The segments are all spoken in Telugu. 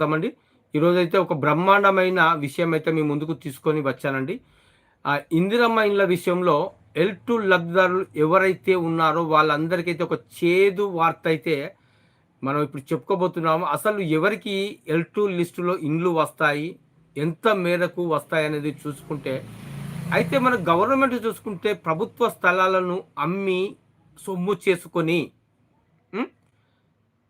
చెప్తామండి. ఈరోజైతే ఒక బ్రహ్మాండమైన విషయం అయితే మీ ముందుకు తీసుకొని వచ్చానండి. ఆ ఇందిరమ్మ ఇండ్ల విషయంలో ఎల్ టు లబ్ధిదారులు ఎవరైతే ఉన్నారో వాళ్ళందరికైతే ఒక చేదు వార్త అయితే మనం ఇప్పుడు చెప్పుకోబోతున్నాము. అసలు ఎవరికి ఎల్ టూ లిస్టులో ఇండ్లు వస్తాయి? ఎంత మేరకు వస్తాయి అనేది చూసుకుంటే అయితే మన గవర్నమెంట్ చూసుకుంటే ప్రభుత్వ స్థలాలను అమ్మి సొమ్ము చేసుకొని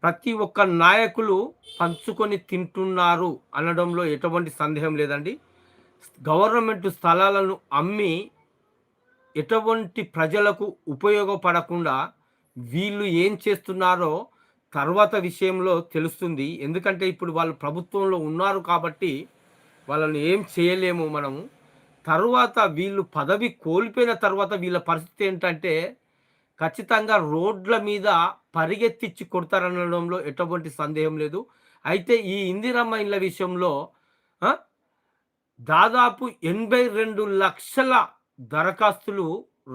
ప్రతి ఒక్క నాయకులు పంచుకొని తింటున్నారు అనడంలో ఎటువంటి సందేహం లేదండి. గవర్నమెంట్ స్థలాలను అమ్మి ఎటువంటి ప్రజలకు ఉపయోగపడకుండా వీళ్ళు ఏం చేస్తున్నారో తర్వాత విషయంలో తెలుస్తుంది. ఎందుకంటే ఇప్పుడు వాళ్ళు ప్రభుత్వంలో ఉన్నారు కాబట్టి వాళ్ళని ఏం చేయలేము మనము. తర్వాత వీళ్ళు పదవి కోల్పోయిన తర్వాత వీళ్ళ పరిస్థితి ఏంటంటే ఖచ్చితంగా రోడ్ల మీద పరిగెత్తిచ్చి కొడతారనడంలో ఎటువంటి సందేహం లేదు. అయితే ఈ ఇందిరమ్మ ఇళ్ళ విషయంలో దాదాపు ఎనభై రెండు లక్షల దరఖాస్తులు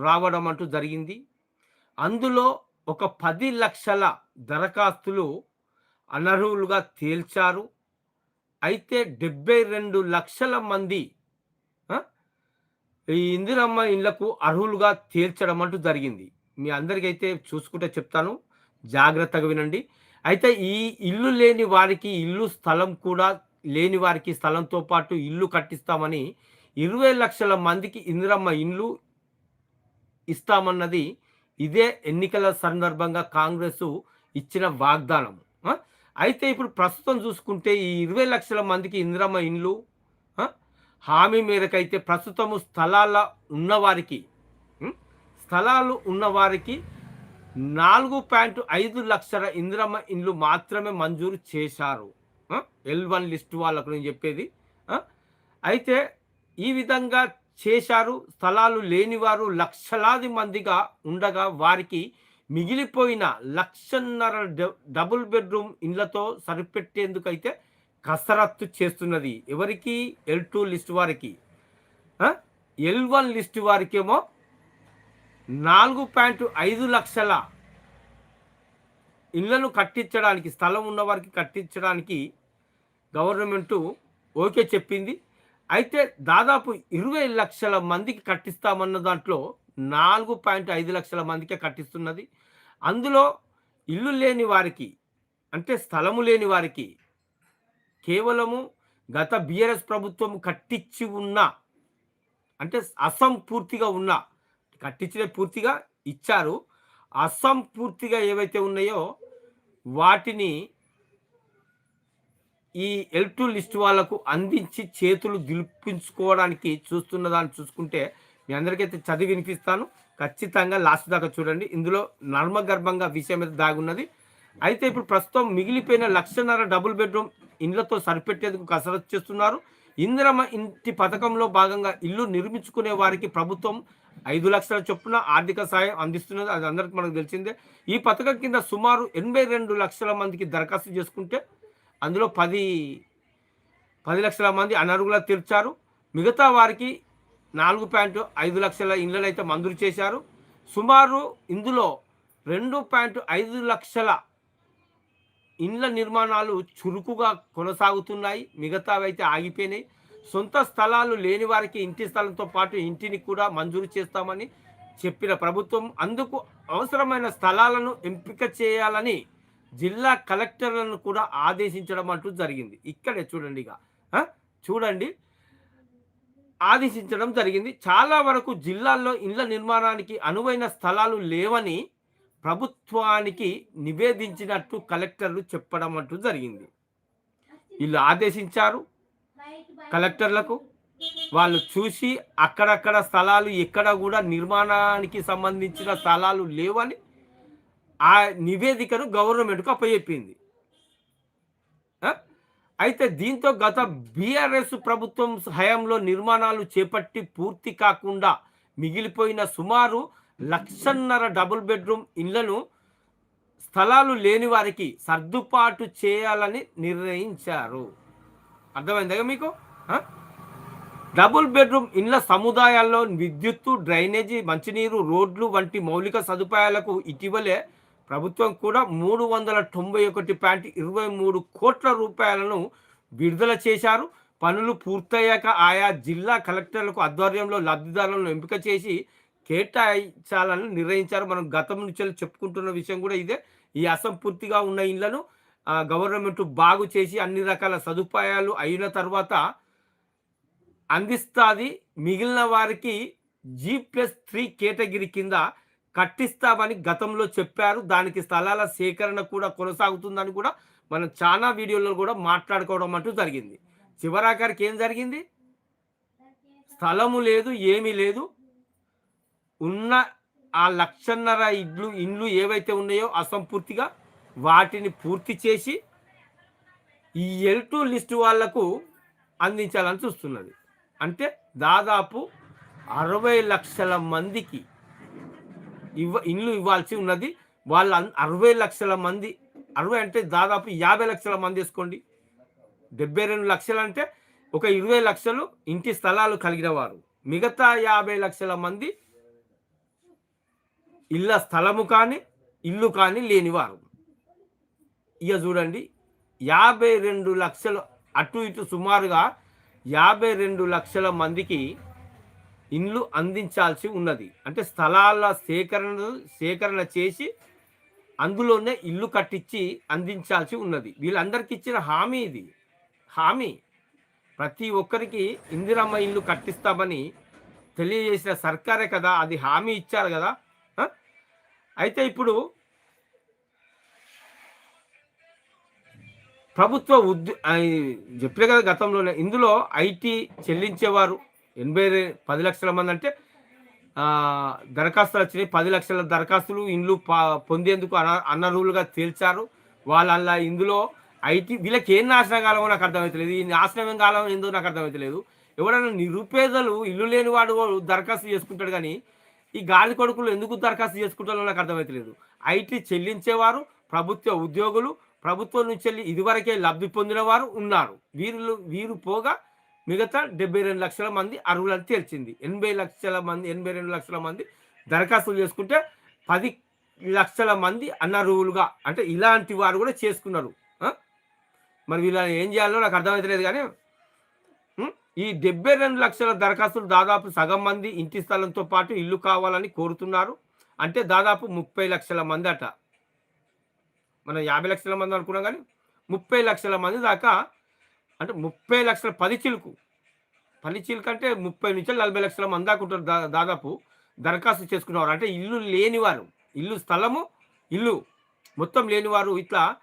రావడం అంటూ జరిగింది. అందులో ఒక పది లక్షల దరఖాస్తులు అనర్హులుగా తేల్చారు. అయితే డెబ్బై రెండు లక్షల మంది ఈ ఇందిరమ్మ ఇళ్ళకు అర్హులుగా తేల్చడం అంటూ జరిగింది. మీ అందరికైతే చూసుకుంటే చెప్తాను. జాగ్రత్తగా వినండి. అయితే ఈ ఇల్లు లేని వారికి ఇల్లు స్థలం కూడా లేని వారికి స్థలంతో పాటు ఇల్లు కట్టిస్తామని ఇరవై లక్షల మందికి ఇందిరమ్మ ఇండ్లు ఇస్తామన్నది ఇదే ఎన్నికల సందర్భంగా కాంగ్రెస్ ఇచ్చిన వాగ్దానం. అయితే ఇప్పుడు ప్రస్తుతం చూసుకుంటే ఈ ఇరవై లక్షల మందికి ఇందిరమ్మ ఇండ్లు హామీ హామీ మేరకైతే ప్రస్తుతము స్థలాల ఉన్నవారికి స్థలాలు ఉన్నవారికి నాలుగు పాయింట్ ఐదు లక్షల ఇందిరమ్మ ఇండ్లు మాత్రమే మంజూరు చేశారు. ఎల్ వన్ లిస్ట్ వాళ్ళకు నేను చెప్పేది. అయితే ఈ విధంగా చేశారు. స్థలాలు లేనివారు లక్షలాది మందిగా ఉండగా వారికి మిగిలిపోయిన లక్షన్నర డబుల్ బెడ్రూమ్ ఇండ్లతో సరిపెట్టేందుకైతే కసరత్తు చేస్తున్నది. ఎవరికి? ఎల్ టూ లిస్ట్ వారికి. ఎల్ వన్ లిస్ట్ వారికేమో నాలుగు పాయింట్ ఐదు లక్షల ఇళ్ళను కట్టించడానికి స్థలం ఉన్నవారికి కట్టించడానికి గవర్నమెంటు ఓకే చెప్పింది. అయితే దాదాపు ఇరవై లక్షల మందికి కట్టిస్తామన్న దాంట్లో నాలుగు పాయింట్ ఐదు లక్షల మందికే కట్టిస్తున్నది. అందులో ఇల్లు లేని వారికి అంటే స్థలము లేని వారికి కేవలము గత బీఆర్ఎస్ ప్రభుత్వం కట్టించి ఉన్న అంటే అసంపూర్తిగా ఉన్న కట్టించినవి పూర్తిగా ఇచ్చారు. అసంపూర్తిగా ఏవైతే ఉన్నాయో వాటిని ఈ ఎల్ లిస్ట్ వాళ్ళకు అందించి చేతులు దిలిపించుకోవడానికి చూస్తున్న దాన్ని చూసుకుంటే మీ అందరికైతే చదివి వినిపిస్తాను. ఖచ్చితంగా లాస్ట్ దాకా చూడండి. ఇందులో నర్మగర్భంగా విషయం అయితే దాగున్నది. అయితే ఇప్పుడు ప్రస్తుతం మిగిలిపోయిన లక్షన్నర డబుల్ బెడ్రూమ్ ఇండ్లతో సరిపెట్టేందుకు కసరత్తు చేస్తున్నారు. ఇందిరమ్మ ఇంటి పథకంలో భాగంగా ఇల్లు నిర్మించుకునే వారికి ప్రభుత్వం ఐదు లక్షల చొప్పున ఆర్థిక సాయం అందిస్తున్నది. అది అందరికీ మనకు తెలిసిందే. ఈ పథకం కింద సుమారు ఎనభై రెండు లక్షల మందికి దరఖాస్తు చేసుకుంటే అందులో పది పది లక్షల మంది అనర్హులా తీర్చారు. మిగతా వారికి నాలుగు పాయింట్ ఐదు లక్షల ఇళ్ళను మంజూరు చేశారు. సుమారు ఇందులో రెండు పాయింట్ ఐదు లక్షల ఇండ్ల నిర్మాణాలు చురుకుగా కొనసాగుతున్నాయి మిగతావి అయితే ఆగిపోయినాయి. సొంత స్థలాలు లేని వారికి ఇంటి స్థలంతో పాటు ఇంటిని కూడా మంజూరు చేస్తామని చెప్పిన ప్రభుత్వం అందుకు అవసరమైన స్థలాలను ఎంపిక చేయాలని జిల్లా కలెక్టర్లను కూడా ఆదేశించడం అంటూ జరిగింది. ఇక్కడే చూడండి ఇక. చూడండి. ఆదేశించడం జరిగింది. చాలా వరకు జిల్లాల్లో ఇండ్ల నిర్మాణానికి అనువైన స్థలాలు లేవని ప్రభుత్వానికి నివేదించినట్టు కలెక్టర్లు చెప్పడం అంటూ జరిగింది. వీళ్ళు ఆదేశించారు కలెక్టర్లకు. వాళ్ళు చూసి అక్కడక్కడ స్థలాలు ఎక్కడ కూడా నిర్మాణానికి సంబంధించిన స్థలాలు లేవని ఆ నివేదికను గవర్నమెంట్కు అప్పచెప్పింది. అయితే దీంతో గత బీఆర్ఎస్ ప్రభుత్వం హయాంలో నిర్మాణాలు చేపట్టి పూర్తి కాకుండా మిగిలిపోయిన సుమారు లక్షన్నర డబుల్ బెడ్రూమ్ ఇళ్ళను స్థలాలు లేని వారికి సర్దుబాటు చేయాలని నిర్ణయించారు. అర్థమైందా మీకు? డబుల్ బెడ్రూమ్ ఇండ్ల సముదాయాల్లో విద్యుత్తు డ్రైనేజీ మంచినీరు రోడ్లు వంటి మౌలిక సదుపాయాలకు ఇటీవలే ప్రభుత్వం కూడా మూడు వందల తొంభై ఒకటి పాయింట్ ఇరవై మూడు కోట్ల రూపాయలను విడుదల చేశారు. పనులు పూర్తయ్యాక ఆయా జిల్లా కలెక్టర్లకు ఆధ్వర్యంలో లబ్ధిదారులను ఎంపిక చేసి కేటాయించాలని నిర్ణయించారు. మనం గతం నుంచి చెప్పుకుంటున్న విషయం కూడా ఇదే. ఈ అసంపూర్తిగా ఉన్న ఇళ్ళను గవర్నమెంట్ బాగు చేసి అన్ని రకాల సదుపాయాలు అయిన తర్వాత అందిస్తుంది. మిగిలిన వారికి జీ ప్లస్ త్రీ కేటగిరీ కింద కట్టిస్తామని గతంలో చెప్పారు. దానికి స్థలాల సేకరణ కూడా కొనసాగుతుందని కూడా మనం చాలా వీడియోలో కూడా మాట్లాడుకోవడం అంటూ జరిగింది. చివరాఖరికి ఏం జరిగింది? స్థలము లేదు ఏమీ లేదు. ఉన్న ఆ లక్షన్నర ఇడ్లు ఇండ్లు ఏవైతే ఉన్నాయో అసంపూర్తిగా వాటిని పూర్తి చేసి ఈ ఎల్ టూ లిస్ట్ వాళ్ళకు అందించాలని చూస్తున్నది. అంటే దాదాపు అరవై లక్షల మందికి ఇవ్వ ఇండ్లు ఇవ్వాల్సి ఉన్నది. వాళ్ళ అరవై లక్షల మంది అరవై అంటే దాదాపు యాభై లక్షల మంది వేసుకోండి. డెబ్బై రెండు లక్షలు అంటే ఒక ఇరవై లక్షలు ఇంటి స్థలాలు కలిగిన వారు. మిగతా యాభై లక్షల మంది ఇళ్ళ స్థలము కానీ ఇల్లు కానీ లేనివారు ఇక చూడండి యాభై రెండు లక్షలు అటు ఇటు సుమారుగా యాభై రెండు లక్షల మందికి ఇండ్లు అందించాల్సి ఉన్నది. అంటే స్థలాల సేకరణ సేకరణ చేసి అందులోనే ఇల్లు కట్టించి అందించాల్సి ఉన్నది. వీళ్ళందరికీ ఇచ్చిన హామీ ఇది. హామీ. ప్రతి ఒక్కరికి ఇందిరమ్మ ఇల్లు కట్టిస్తామని తెలియజేసిన సర్కారే కదా అది హామీ ఇచ్చారు కదా. అయితే ఇప్పుడు ప్రభుత్వ ఉద్యో చెప్పలే కదా గతంలోనే ఇందులో ఐటీ చెల్లించేవారు ఎనభై పది లక్షల మంది అంటే దరఖాస్తులు వచ్చినాయి. పది లక్షల దరఖాస్తులు ఇండ్లు పా- పొందేందుకు అన అనర్హులుగా తేల్చారు. వాళ్ళ ఇందులో ఐటీ వీళ్ళకి ఏం నాశనం కాలమో నాకు అర్థమవుతలేదు. ఈ నాశనం ఏం కాలం ఏందో నాకు అర్థమవుతలేదు. ఎవరైనా నిరుపేదలు ఇల్లు లేని వాడు దరఖాస్తు చేసుకుంటాడు కానీ ఈ గాలి కొడుకులు ఎందుకు దరఖాస్తు చేసుకుంటారో నాకు అర్థమవుతలేదు ఐటీ చెల్లించేవారు ప్రభుత్వ ఉద్యోగులు ప్రభుత్వం నుంచి వెళ్ళి ఇదివరకే లబ్ధి పొందిన వారు ఉన్నారు. వీరు వీరు పోగా మిగతా డెబ్బై రెండు లక్షల మంది అర్హులని తేల్చింది. ఎనభై లక్షల మంది ఎనభై రెండు లక్షల మంది దరఖాస్తులు చేసుకుంటే పది లక్షల మంది అనర్హులుగా అంటే ఇలాంటి వారు కూడా చేసుకున్నారు. మరి వీళ్ళని ఏం చేయాలో నాకు అర్థమవుతలేదు కానీ ఈ డెబ్బై రెండు లక్షల దరఖాస్తులు దాదాపు సగం మంది ఇంటి స్థలంతో పాటు ఇల్లు కావాలని కోరుతున్నారు. అంటే దాదాపు ముప్పై లక్షల మంది అట. మనం యాభై లక్షల మంది అనుకున్నాం కానీ ముప్పై లక్షల మంది దాకా అంటే ముప్పై లక్షల పది చిలుకు. పది చిలుకు అంటే ముప్పై నుంచి నలభై లక్షల మంది దాకా ఉంటారు దా- దాదాపు దరఖాస్తు చేసుకునేవారు. అంటే ఇల్లు లేనివారు. ఇల్లు స్థలము ఇల్లు మొత్తం లేనివారు. ఇట్లా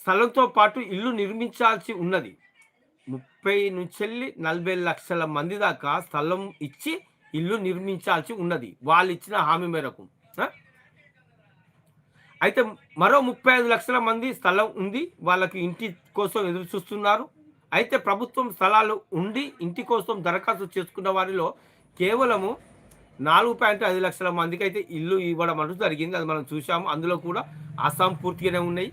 స్థలంతో పాటు ఇల్లు నిర్మించాల్సి ఉన్నది. ముప్పై నుంచి నలభై లక్షల మంది దాకా స్థలం ఇచ్చి ఇల్లు నిర్మించాల్సి ఉన్నది. వాళ్ళు ఇచ్చిన హామీ మేరకు. అయితే మరో ముప్పై ఐదు లక్షల మంది స్థలం ఉంది. వాళ్ళకి ఇంటి కోసం ఎదురు చూస్తున్నారు. అయితే ప్రభుత్వం స్థలాలు ఉండి ఇంటి కోసం దరఖాస్తు చేసుకున్న వారిలో కేవలము నాలుగు పాయింట్ ఐదు లక్షల మందికి అయితే ఇల్లు ఇవ్వడం అంటూ జరిగింది. అది మనం చూసాము అందులో కూడా అసంపూర్తిగానే ఉన్నాయి.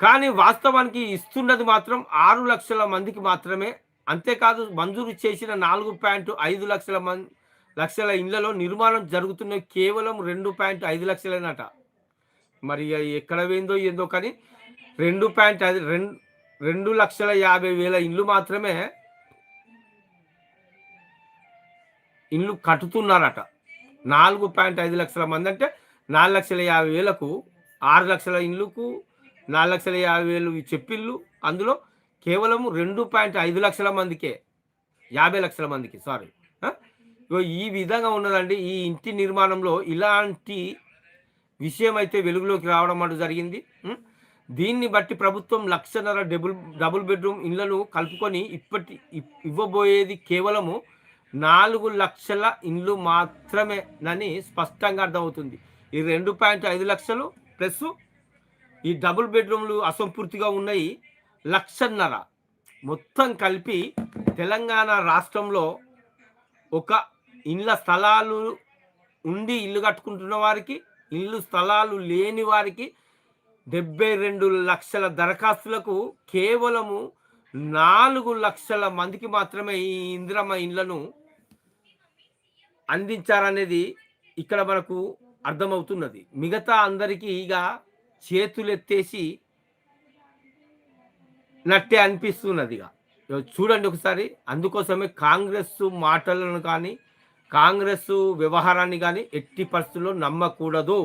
కానీ వాస్తవానికి ఇస్తున్నది మాత్రం ఆరు లక్షల మందికి మాత్రమే. అంతేకాదు మంజూరు చేసిన నాలుగు పాయింట్ ఐదు లక్షల మంది లక్షల ఇళ్ళలో నిర్మాణం జరుగుతున్న కేవలం రెండు పాయింట్ ఐదు లక్షలేనట. మరి ఎక్కడ పోయిందో ఏందో కానీ రెండు పాయింట్ ఐదు రెండు రెండు లక్షల యాభై వేల ఇండ్లు మాత్రమే ఇండ్లు కట్టుతున్నారట. నాలుగు పాయింట్ ఐదు లక్షల మంది అంటే నాలుగు లక్షల యాభై వేలకు ఆరు లక్షల ఇండ్లకు నాలుగు లక్షల యాభై వేలు చెప్పిళ్ళు. అందులో కేవలం రెండు పాయింట్ ఐదు లక్షల మందికే. యాభై లక్షల మందికి సారీ ఈ విధంగా ఉన్నదండి. ఈ ఇంటి నిర్మాణంలో ఇలాంటి విషయం అయితే వెలుగులోకి రావడం అంటూ జరిగింది. దీన్ని బట్టి ప్రభుత్వం లక్షన్నర డబుల్ డబుల్ బెడ్రూమ్ ఇళ్ళను కలుపుకొని ఇప్పటి ఇవ్వబోయేది కేవలము నాలుగు లక్షల ఇండ్లు మాత్రమే నని స్పష్టంగా అర్థమవుతుంది. ఈ రెండు పాయింట్ ఐదు లక్షలు ప్లస్ ఈ డబుల్ బెడ్రూమ్లు అసంపూర్తిగా ఉన్నాయి. లక్షన్నర. మొత్తం కలిపి తెలంగాణ రాష్ట్రంలో ఒక ఇళ్ళ స్థలాలు ఉండి ఇల్లు కట్టుకుంటున్న వారికి ఇల్లు స్థలాలు లేని వారికి డెబ్బై రెండు లక్షల దరఖాస్తులకు కేవలము నాలుగు లక్షల మందికి మాత్రమే ఈ ఇందిరమ్మ ఇండ్లను అందించారనేది ఇక్కడ మనకు అర్థమవుతున్నది. మిగతా అందరికీ ఇక చేతులెత్తేసి నట్టే అనిపిస్తున్నదిగా చూడండి ఒకసారి అందుకోసమే కాంగ్రెస్ మాటలను కానీ కాంగ్రెస్ వ్యవహారాన్ని కానీ ఎట్టి పరిస్థితుల్లో నమ్మకూడదు.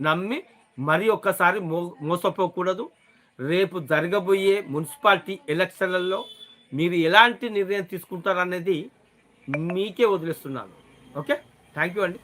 నమ్మి మరి ఒక్కసారి మో మోసపోకూడదు. రేపు జరగబోయే మున్సిపాలిటీ ఎలక్షన్లలో మీరు ఎలాంటి నిర్ణయం తీసుకుంటారనేది మీకే వదిలేస్తున్నాను. ఓకే? థ్యాంక్ యూ అండి.